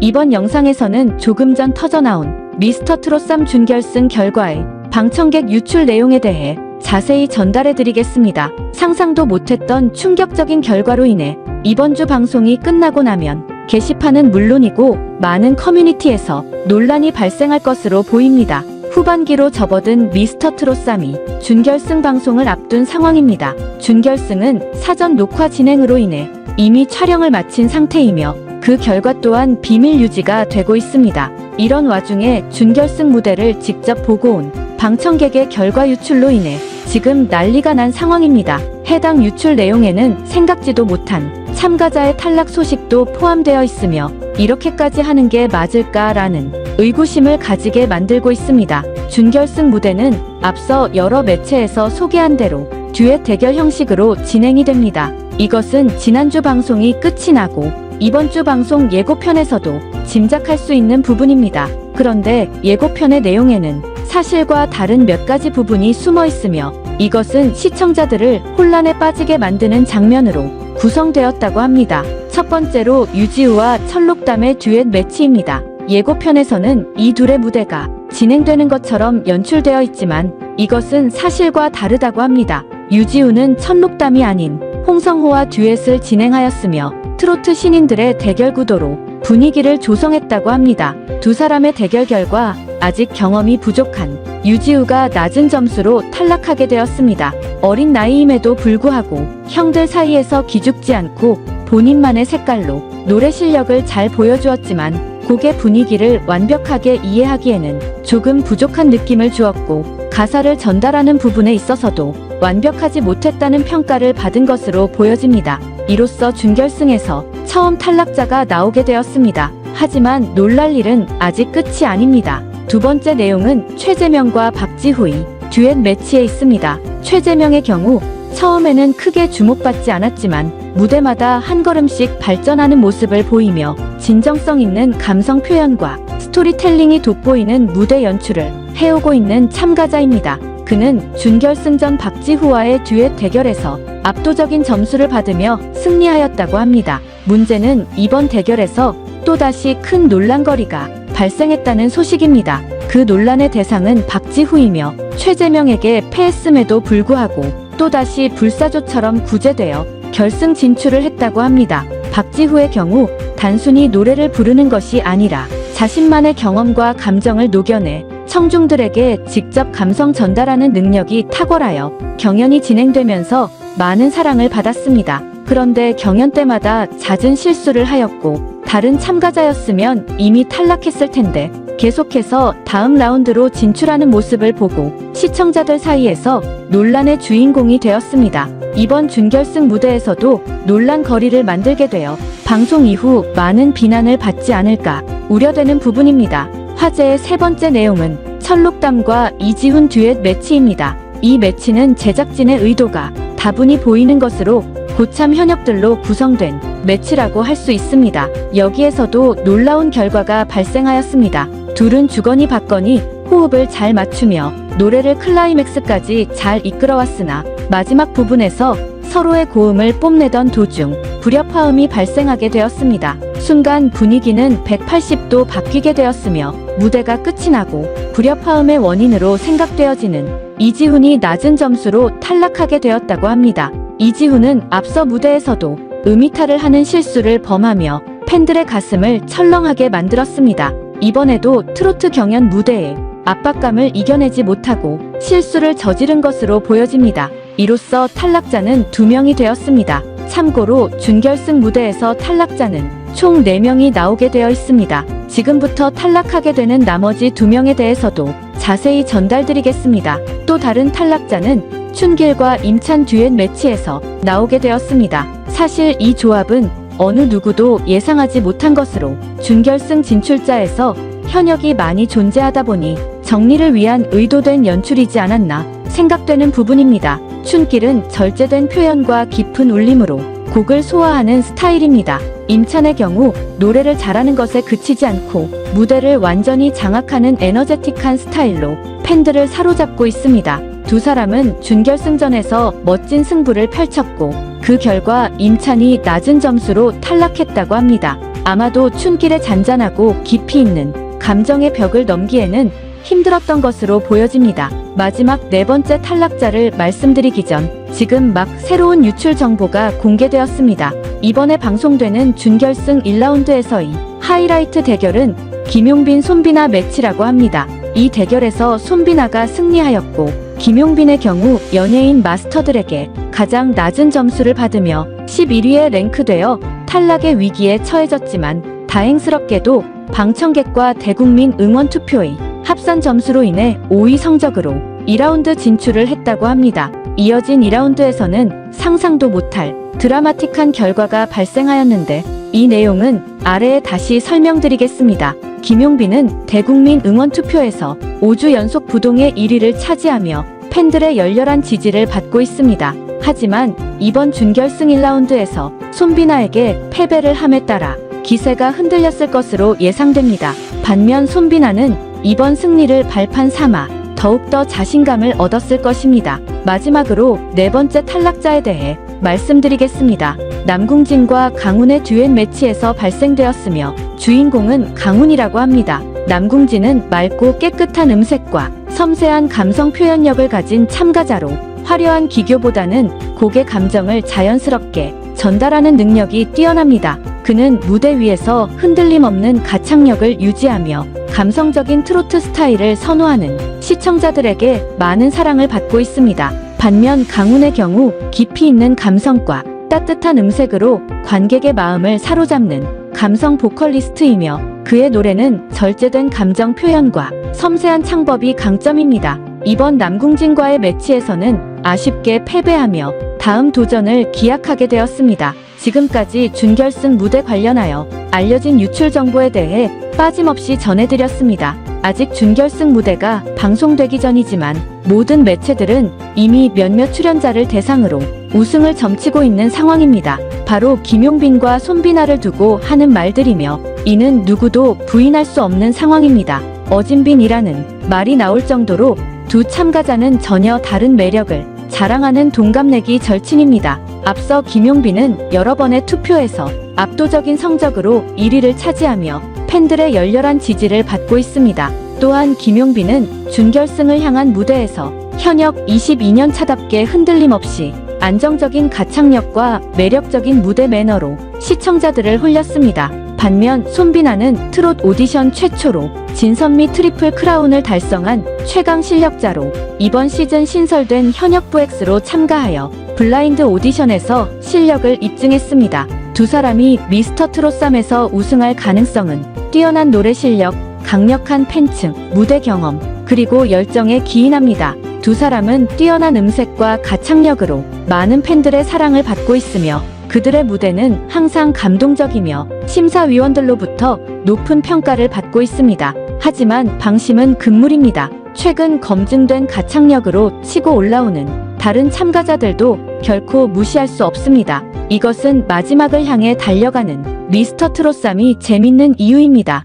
이번 영상에서는 조금 전 터져나온 미스터 트롯3 준결승 결과의 방청객 유출 내용에 대해 자세히 전달해드리겠습니다. 상상도 못했던 충격적인 결과로 인해 이번 주 방송이 끝나고 나면 게시판은 물론이고 많은 커뮤니티에서 논란이 발생할 것으로 보입니다. 후반기로 접어든 미스터 트롯3이 준결승 방송을 앞둔 상황입니다. 준결승은 사전 녹화 진행으로 인해 이미 촬영을 마친 상태이며 그 결과 또한 비밀 유지가 되고 있습니다. 이런 와중에 준결승 무대를 직접 보고 온 방청객의 결과 유출로 인해 지금 난리가 난 상황입니다. 해당 유출 내용에는 생각지도 못한 참가자의 탈락 소식도 포함되어 있으며 이렇게까지 하는 게 맞을까라는 의구심을 가지게 만들고 있습니다. 준결승 무대는 앞서 여러 매체에서 소개한 대로 듀엣 대결 형식으로 진행이 됩니다. 이것은 지난주 방송이 끝이 나고 이번 주 방송 예고편에서도 짐작할 수 있는 부분입니다. 그런데 예고편의 내용에는 사실과 다른 몇 가지 부분이 숨어 있으며 이것은 시청자들을 혼란에 빠지게 만드는 장면으로 구성되었다고 합니다. 첫 번째로 유지우와 철록담의 듀엣 매치입니다. 예고편에서는 이 둘의 무대가 진행되는 것처럼 연출되어 있지만 이것은 사실과 다르다고 합니다. 유지우는 천록담이 아닌 홍성호와 듀엣을 진행하였으며 트로트 신인들의 대결 구도로 분위기를 조성했다고 합니다. 두 사람의 대결 결과 아직 경험이 부족한 유지우가 낮은 점수로 탈락하게 되었습니다. 어린 나이임에도 불구하고 형들 사이에서 기죽지 않고 본인만의 색깔로 노래 실력을 잘 보여주었지만 곡의 분위기를 완벽하게 이해하기에는 조금 부족한 느낌을 주었고 가사를 전달하는 부분에 있어서도 완벽하지 못했다는 평가를 받은 것으로 보여집니다. 이로써 준결승에서 처음 탈락자가 나오게 되었습니다. 하지만 놀랄 일은 아직 끝이 아닙니다. 두 번째 내용은 최재명과 박지후의 듀엣 매치에 있습니다. 최재명의 경우 처음에는 크게 주목받지 않았지만 무대마다 한 걸음씩 발전하는 모습을 보이며 진정성 있는 감성 표현과 스토리텔링이 돋보이는 무대 연출을 해오고 있는 참가자입니다. 그는 준결승전 박지후와의 듀엣 대결에서 압도적인 점수를 받으며 승리하였다고 합니다. 문제는 이번 대결에서 또다시 큰 논란거리가 발생했다는 소식입니다. 그 논란의 대상은 박지후이며 최재명에게 패했음에도 불구하고 또다시 불사조처럼 구제되어 결승 진출을 했다고 합니다. 박지후의 경우 단순히 노래를 부르는 것이 아니라 자신만의 경험과 감정을 녹여내 청중들에게 직접 감성 전달하는 능력이 탁월하여 경연이 진행되면서 많은 사랑을 받았습니다. 그런데 경연 때마다 잦은 실수를 하였고 다른 참가자였으면 이미 탈락했을 텐데 계속해서 다음 라운드로 진출하는 모습을 보고 시청자들 사이에서 논란의 주인공이 되었습니다. 이번 준결승 무대에서도 논란거리를 만들게 되어 방송 이후 많은 비난을 받지 않을까 우려되는 부분입니다. 화제의 세 번째 내용은 철록담과 이지훈 듀엣 매치입니다. 이 매치는 제작진의 의도가 다분히 보이는 것으로 고참 현역들로 구성된 매치라고 할 수 있습니다. 여기에서도 놀라운 결과가 발생하였습니다. 둘은 주거니 받거니 호흡을 잘 맞추며 노래를 클라이맥스까지 잘 이끌어왔으나 마지막 부분에서 서로의 고음을 뽐내던 도중 불협화음이 발생하게 되었습니다. 순간 분위기는 180도 바뀌게 되었으며 무대가 끝이 나고 불협화음의 원인으로 생각되어지는 이지훈이 낮은 점수로 탈락하게 되었다고 합니다. 이지훈은 앞서 무대에서도 음이탈을 하는 실수를 범하며 팬들의 가슴을 철렁하게 만들었습니다. 이번에도 트로트 경연 무대에 압박감을 이겨내지 못하고 실수를 저지른 것으로 보여집니다. 이로써 탈락자는 두명이 되었습니다. 참고로 준결승 무대에서 탈락자는 총 4명이 나오게 되어 있습니다. 지금부터 탈락하게 되는 나머지 두명에 대해서도 자세히 전달드리겠습니다. 또 다른 탈락자는 춘길과 임찬 듀엣 매치에서 나오게 되었습니다. 사실 이 조합은 어느 누구도 예상하지 못한 것으로 준결승 진출자에서 현역이 많이 존재하다 보니 정리를 위한 의도된 연출이지 않았나 생각되는 부분입니다. 춘길은 절제된 표현과 깊은 울림으로 곡을 소화하는 스타일입니다. 임찬의 경우 노래를 잘하는 것에 그치지 않고 무대를 완전히 장악하는 에너제틱한 스타일로 팬들을 사로잡고 있습니다. 두 사람은 준결승전에서 멋진 승부를 펼쳤고 그 결과 임찬이 낮은 점수로 탈락했다고 합니다. 아마도 춘길의 잔잔하고 깊이 있는 감정의 벽을 넘기에는 힘들었던 것으로 보여집니다. 마지막 네 번째 탈락자를 말씀드리기 전 지금 막 새로운 유출 정보가 공개되었습니다. 이번에 방송되는 준결승 1라운드에서의 하이라이트 대결은 김용빈 손비나 매치라고 합니다. 이 대결에서 손비나가 승리하였고 김용빈의 경우 연예인 마스터들에게 가장 낮은 점수를 받으며 11위에 랭크되어 탈락의 위기에 처해졌지만 다행스럽게도 방청객과 대국민 응원 투표의 합산 점수로 인해 5위 성적으로 2라운드 진출을 했다고 합니다. 이어진 2라운드에서는 상상도 못할 드라마틱한 결과가 발생하였는데 이 내용은 아래에 다시 설명드리겠습니다. 김용빈은 대국민 응원 투표에서 5주 연속 부동의 1위를 차지하며 팬들의 열렬한 지지를 받고 있습니다. 하지만 이번 준결승 1라운드에서 손비나에게 패배를 함에 따라 기세가 흔들렸을 것으로 예상됩니다. 반면 손비나는 이번 승리를 발판 삼아 더욱더 자신감을 얻었을 것입니다. 마지막으로 네 번째 탈락자에 대해 말씀드리겠습니다. 남궁진과 강훈의 듀엣 매치에서 발생되었으며 주인공은 강훈이라고 합니다. 남궁진은 맑고 깨끗한 음색과 섬세한 감성 표현력을 가진 참가자로 화려한 기교보다는 곡의 감정을 자연스럽게 전달하는 능력이 뛰어납니다. 그는 무대 위에서 흔들림 없는 가창력을 유지하며 감성적인 트로트 스타일을 선호하는 시청자들에게 많은 사랑을 받고 있습니다. 반면 강훈의 경우 깊이 있는 감성과 따뜻한 음색으로 관객의 마음을 사로잡는 감성 보컬리스트이며 그의 노래는 절제된 감정 표현과 섬세한 창법이 강점입니다. 이번 남궁진과의 매치에서는 아쉽게 패배하며 다음 도전을 기약하게 되었습니다. 지금까지 준결승 무대 관련하여 알려진 유출 정보에 대해 빠짐없이 전해드렸습니다. 아직 준결승 무대가 방송되기 전이지만 모든 매체들은 이미 몇몇 출연자를 대상으로 우승을 점치고 있는 상황입니다. 바로 김용빈과 손비나를 두고 하는 말들이며 이는 누구도 부인할 수 없는 상황입니다. 어진빈이라는 말이 나올 정도로 두 참가자는 전혀 다른 매력을 자랑하는 동갑내기 절친입니다. 앞서 김용빈은 여러 번의 투표에서 압도적인 성적으로 1위를 차지하며 팬들의 열렬한 지지를 받고 있습니다. 또한 김용빈은 준결승을 향한 무대에서 현역 22년 차답게 흔들림 없이 안정적인 가창력과 매력적인 무대 매너로 시청자들을 홀렸습니다. 반면 손비나는 트롯 오디션 최초로 진선미 트리플 크라운을 달성한 최강 실력자로 이번 시즌 신설된 현역부 X로 참가하여 블라인드 오디션에서 실력을 입증했습니다. 두 사람이 미스터 트롯3에서 우승할 가능성은 뛰어난 노래 실력, 강력한 팬층, 무대 경험, 그리고 열정에 기인합니다. 두 사람은 뛰어난 음색과 가창력으로 많은 팬들의 사랑을 받고 있으며 그들의 무대는 항상 감동적이며 심사위원들로부터 높은 평가를 받고 있습니다. 하지만 방심은 금물입니다. 최근 검증된 가창력으로 치고 올라오는 다른 참가자들도 결코 무시할 수 없습니다. 이것은 마지막을 향해 달려가는 미스터 트롯3이 재밌는 이유입니다.